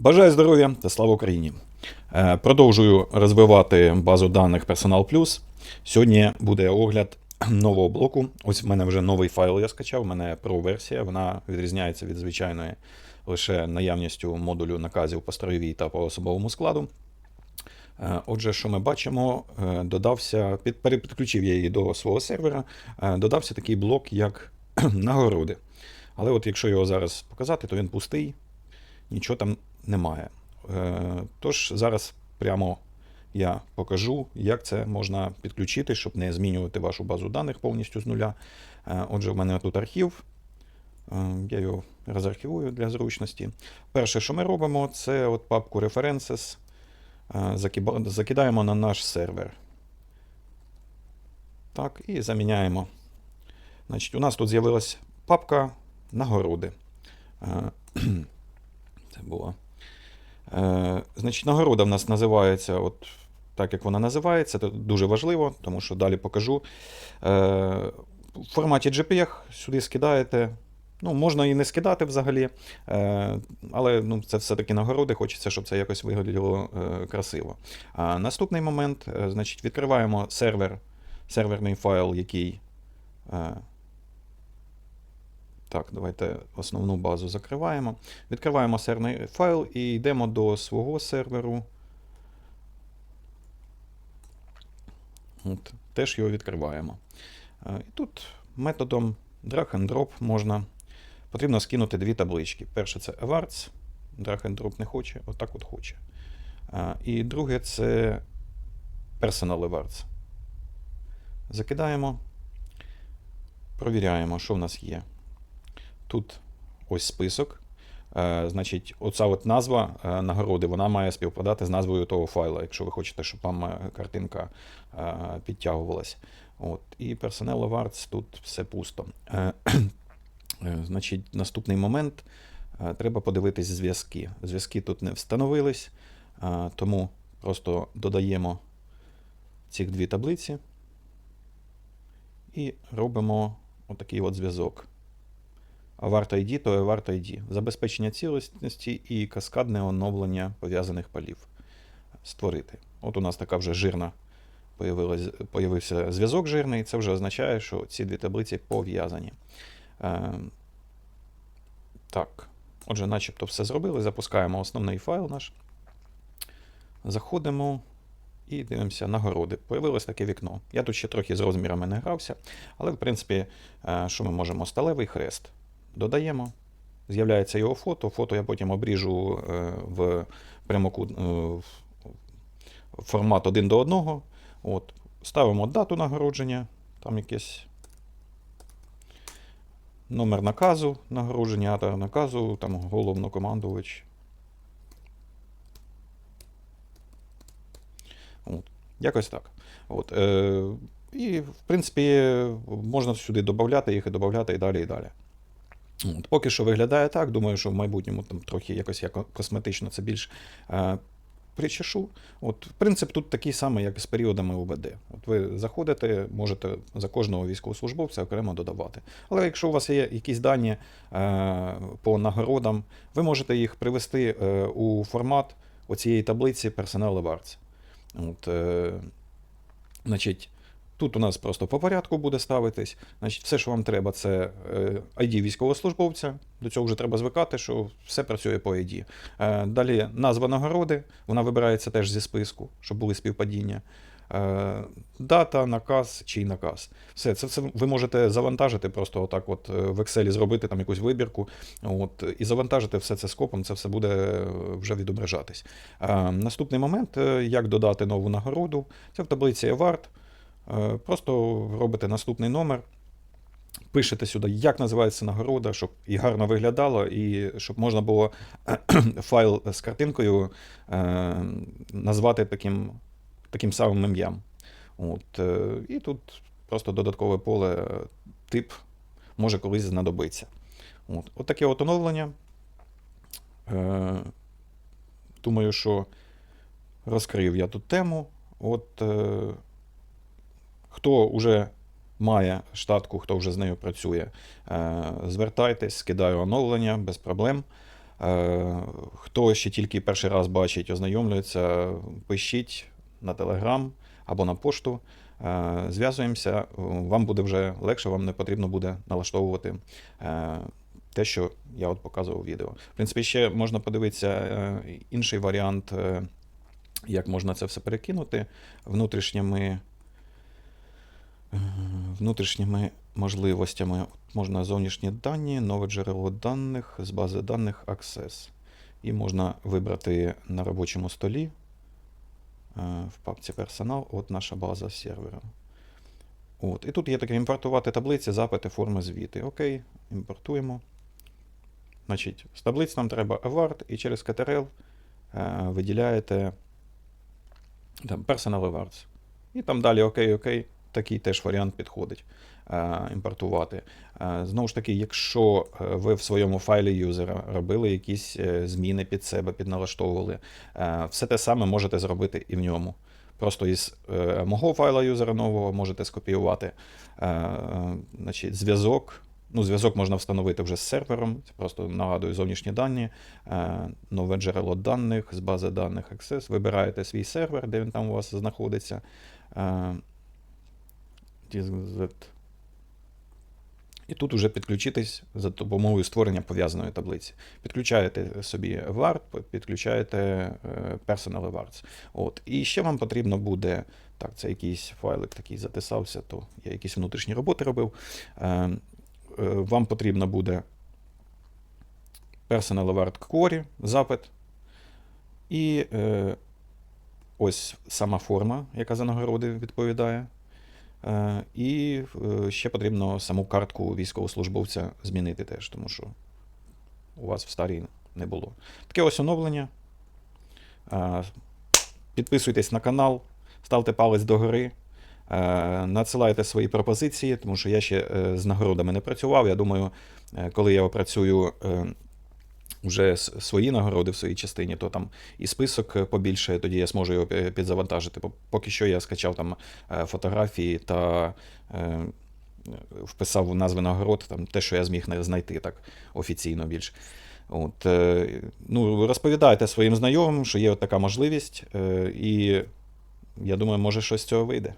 Бажаю здоров'я та слава Україні! Е, Продовжую розвивати базу даних Personal Plus. Сьогодні буде огляд нового блоку. Ось в мене вже новий файл я скачав, в мене Pro-версія. Вона відрізняється від звичайної лише наявністю модулю наказів по строєвій та по особовому складу. Е, Отже, що ми бачимо, е, додався, під, перепідключив я її до свого сервера, додався такий блок, як нагороди. Але от якщо його зараз показати, то він пустий, нічого там немає. Е, Тож зараз прямо я покажу, як це можна підключити, щоб не змінювати вашу базу даних повністю з нуля. Е, Отже, в мене тут архів. Е, Я його розархівую для зручності. Перше, що ми робимо, це от папку References закидаємо на наш сервер. Так, і заміняємо. Значить, у нас тут з'явилась папка нагороди. Це було. Е, Значить, нагорода в нас називається, от так як вона називається, це дуже важливо, тому що далі покажу. Е, В форматі JPEG сюди скидаєте. Ну, можна і не скидати взагалі, е, але ну, це все-таки нагороди, хочеться, щоб це якось виглядало е, красиво. А наступний момент, е, значить, відкриваємо сервер, серверний файл, який. Так, давайте основну базу закриваємо. Відкриваємо серверний файл і йдемо до свого серверу. От, теж його відкриваємо. Е, І тут методом drag and drop можна. Потрібно скинути дві таблички. Перше це awards. Drag and drop не хоче, отак от хоче. Е, І друге це personal awards. Закидаємо. Провіряємо, що в нас є. Тут ось список. Е, значить, оця от назва е, нагороди вона має співпадати з назвою того файла, якщо ви хочете, щоб вам е, картинка підтягувалась. От. І Personnel Awards тут все пусто. Значить, наступний момент треба подивитись зв'язки. Зв'язки тут не встановились, тому просто додаємо ці дві таблиці і робимо отакий от зв'язок. Аварт ID то Аварт ID. Забезпечення цілісності і каскадне оновлення пов'язаних полів. Створити. От у нас така вже жирна появився зв'язок жирний. Це вже означає, що ці дві таблиці пов'язані. Е, так. Отже, начебто все зробили. Запускаємо основний файл наш. Заходимо і дивимося нагороди. Появилось таке вікно. Я тут ще трохи з розмірами не грався, але в принципі, е, що ми можемо? Сталевий хрест. Додаємо. З'являється його фото. Фото я потім обріжу е, в прямокут е, формат один до одного. От. Ставимо дату нагородження, там якесь номер наказу нагородження, та наказу, там головнокомандувач. От. Якось так. От. Е, і, в принципі, можна сюди додати їх і додати і далі, і далі. От, поки що виглядає так. Думаю, що в майбутньому там трохи якось я ко- косметично це більш е, причешу. От, принцип тут такий самий, як з періодами УБД. От ви заходите, можете за кожного військовослужбовця окремо додавати. Але якщо у вас є якісь дані е, по нагородам, ви можете їх привести е, у формат оцієї таблиці Personnel Awards. От, е, значить, Тут у нас просто по порядку буде ставитись. Значить, все, що вам треба, це е, ID військовослужбовця. До цього вже треба звикати, що все працює по ID. Е, Далі назва нагороди, вона вибирається теж зі списку, щоб були співпадіння. Е, Дата, наказ, чий наказ. Все, це все ви можете завантажити, просто отак от в Excel зробити там якусь вибірку, от, і завантажити все це скопом, це все буде вже відображатись. Наступний момент, як додати нову нагороду, це в таблиці Award. Е, Просто робите наступний номер, пишете сюди, як називається нагорода, щоб і гарно виглядало, і щоб можна було файл з картинкою е, назвати таким, таким самим ім'ям. От, е, і тут просто додаткове поле тип може колись знадобиться. От, от таке от оновлення. Думаю, що розкрив я тут тему. От, Хто вже має штатку, хто вже з нею працює, е, звертайтесь, скидаю оновлення без проблем. Е, Хто ще тільки перший раз бачить, ознайомлюється, пишіть на Телеграм або на пошту. Е, Зв'язуємося, вам буде вже легше, вам не потрібно буде налаштовувати те, що я от показував у відео. В принципі, ще можна подивитися інший варіант, як можна це все перекинути внутрішніми, внутрішніми можливостями. Можна зовнішні дані, нове джерело даних з бази даних Access. І можна вибрати на робочому столі е, в папці персонал, от наша база сервера. От. І тут є таке імпортувати таблиці, запити, форми, звіти. Окей, імпортуємо. Значить, з таблиць нам треба award, і через CTRL е, виділяєте там, Personal Awards. І там далі окей, окей, такий теж варіант підходить е, імпортувати. Е, знову ж таки, якщо е, ви в своєму файлі юзера робили якісь зміни під себе, підналаштовували, все те саме можете зробити і в ньому. Просто із мого файла юзера нового можете скопіювати значить, зв'язок. Ну, зв'язок можна встановити вже з сервером. Це просто нагадую зовнішні дані, нове джерело даних з бази даних Access. Вибираєте свій сервер, де він там у вас знаходиться. Е, І тут уже підключитись за допомогою створення пов'язаної таблиці. Підключаєте собі VART, підключаєте е, Personal Awards. От. І ще вам потрібно буде, так, це якийсь файлик такий затисався, то я якісь внутрішні роботи робив. Е, е, Вам потрібно буде Personal Award Query, запит. І е, ось сама форма, яка за нагороди відповідає. Е, І е, ще потрібно саму картку військовослужбовця змінити теж, тому що у вас в старій не було. Таке ось оновлення. Е, Підписуйтесь на канал, ставте палець догори, е, надсилайте свої пропозиції, тому що я ще з нагородами не працював. Я думаю, коли я опрацюю вже свої нагороди в своїй частині, то там і список е, побільше, тоді я зможу його підзавантажити. Поки що я скачав там е, фотографії та е, вписав назви нагород, там те, що я зміг знайти так офіційно більш. От, е, ну, розповідайте своїм знайомим, що є от така можливість, е, і я думаю, може щось з цього вийде.